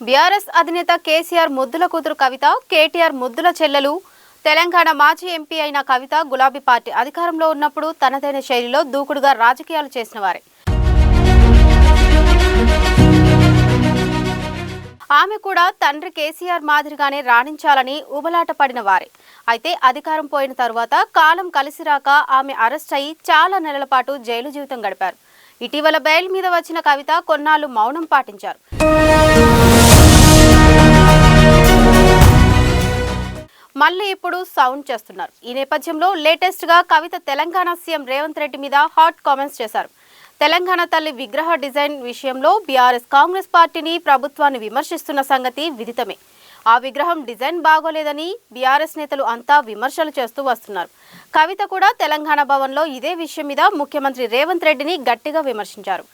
BRS అధినేత కేసీఆర్ ముద్దుల కూతురు కవిత కేటీఆర్ ముద్దుల చెల్లెలు తెలంగాణ మాజీ ఎంపీ అయిన కవిత గులాబీ పార్టీ అధికారంలో ఉన్నప్పుడు తనదైన శైలిలో దూకుడుగా రాజకీయాలు చేసిన వారే. ఆమె కూడా తండ్రి కేసీఆర్ మాదిరిగానే రాణించాలని ఉబలాట పడిన వారే. అయితే అధికారం పోయిన తరువాత కాలం కలిసిరాక ఆమె అరెస్ట్ అయి చాలా నెలల పాటు జైలు జీవితం గడిపారు. ఇటీవల బెయిల్ మీద వచ్చిన కవిత కొన్నాళ్ళు మౌనం పాటించారు. మళ్ళీ ఇప్పుడు సౌండ్ చేస్తున్నారు. ఈ నేపథ్యంలో లేటెస్ట్గా కవిత తెలంగాణ సీఎం రేవంత్ రెడ్డి మీద హాట్ కామెంట్స్ చేశారు. తెలంగాణ తల్లి విగ్రహ డిజైన్ విషయంలో బీఆర్ఎస్ కాంగ్రెస్ పార్టీని ప్రభుత్వాన్ని విమర్శిస్తున్న సంగతి విదితమే. ఆ విగ్రహం డిజైన్ బాగోలేదని బీఆర్ఎస్ నేతలు అంతా విమర్శలు చేస్తూ వస్తున్నారు. కవిత కూడా తెలంగాణ భవన్లో ఇదే విషయం మీద ముఖ్యమంత్రి రేవంత్ రెడ్డిని గట్టిగా విమర్శించారు.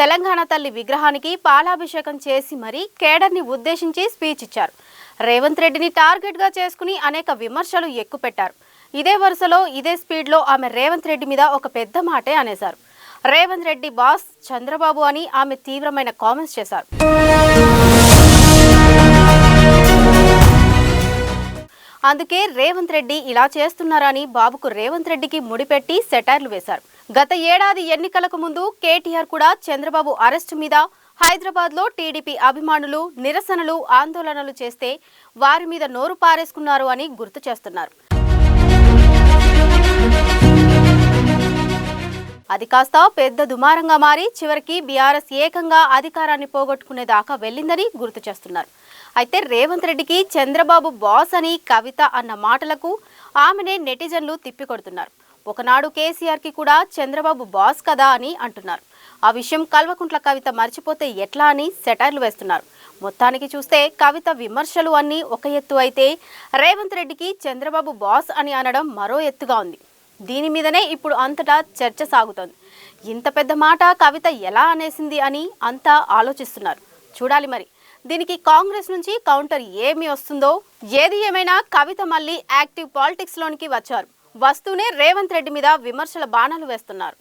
తెలంగాణ తల్లి విగ్రహానికి పాలాభిషేకం చేసి మరీ కేడర్ని ఉద్దేశించి స్పీచ్ ఇచ్చారు. రేవంత్ రెడ్డిని టార్గెట్గా చేసుకుని అనేక విమర్శలు ఎక్కుపెట్టారు. ఇదే వరుసలో ఇదే స్పీడ్లో ఆమె రేవంత్ రెడ్డి మీద ఒక పెద్ద మాటే అనేశారు. రేవంత్ రెడ్డి బాస్ చంద్రబాబు అని ఆమె తీవ్రమైన కామెంట్స్ చేశారు. అందుకే రేవంత్ రెడ్డి ఇలా చేస్తున్నారని బాబుకు రేవంత్ రెడ్డికి ముడిపెట్టి సెటైర్లు వేశారు. గత ఏడాది ఎన్నికలకు ముందు కేటీఆర్ కూడా చంద్రబాబు అరెస్టు మీద హైదరాబాద్లో టీడీపీ అభిమానులు నిరసనలు ఆందోళనలు చేస్తే వారి మీద నోరు పారేసుకున్నారు అని గుర్తు చేస్తున్నారు. అది కాస్త పెద్ద దుమారంగా మారి చివరికి బీఆర్ఎస్ ఏకంగా అధికారాన్ని పోగొట్టుకునే దాకా వెళ్ళిందని గుర్తు చేస్తున్నారు. అయితే రేవంత్ రెడ్డికి చంద్రబాబు బాస్ అని కవిత అన్న మాటలకు ఆమెనే నెటిజన్లు తిప్పికొడుతున్నారు. ఒకనాడు కేసీఆర్కి కూడా చంద్రబాబు బాస్ కదా అని అంటున్నారు. ఆ విషయం కల్వకుంట్ల కవిత మర్చిపోతే ఎట్లా అని సెటైర్లు వేస్తున్నారు. మొత్తానికి చూస్తే కవిత విమర్శలు అన్నీ ఒక ఎత్తు అయితే రేవంత్ రెడ్డికి చంద్రబాబు బాస్ అని అనడం మరో ఎత్తుగా ఉంది. దీని మీదనే ఇప్పుడు అంతటా చర్చ సాగుతోంది. ఇంత పెద్ద మాట కవిత ఎలా అనేసింది అని అంతా ఆలోచిస్తున్నారు. చూడాలి మరి. దీనికి కాంగ్రెస్ నుంచి కౌంటర్ ఏమి వస్తుందో ఏది ఏమైనా కవిత మళ్ళీ యాక్టివ్ పాలిటిక్స్లోనికి వచ్చారు. వస్తూనే రేవంత్ రెడ్డి మీద విమర్శల బాణాలు వేస్తున్నారు.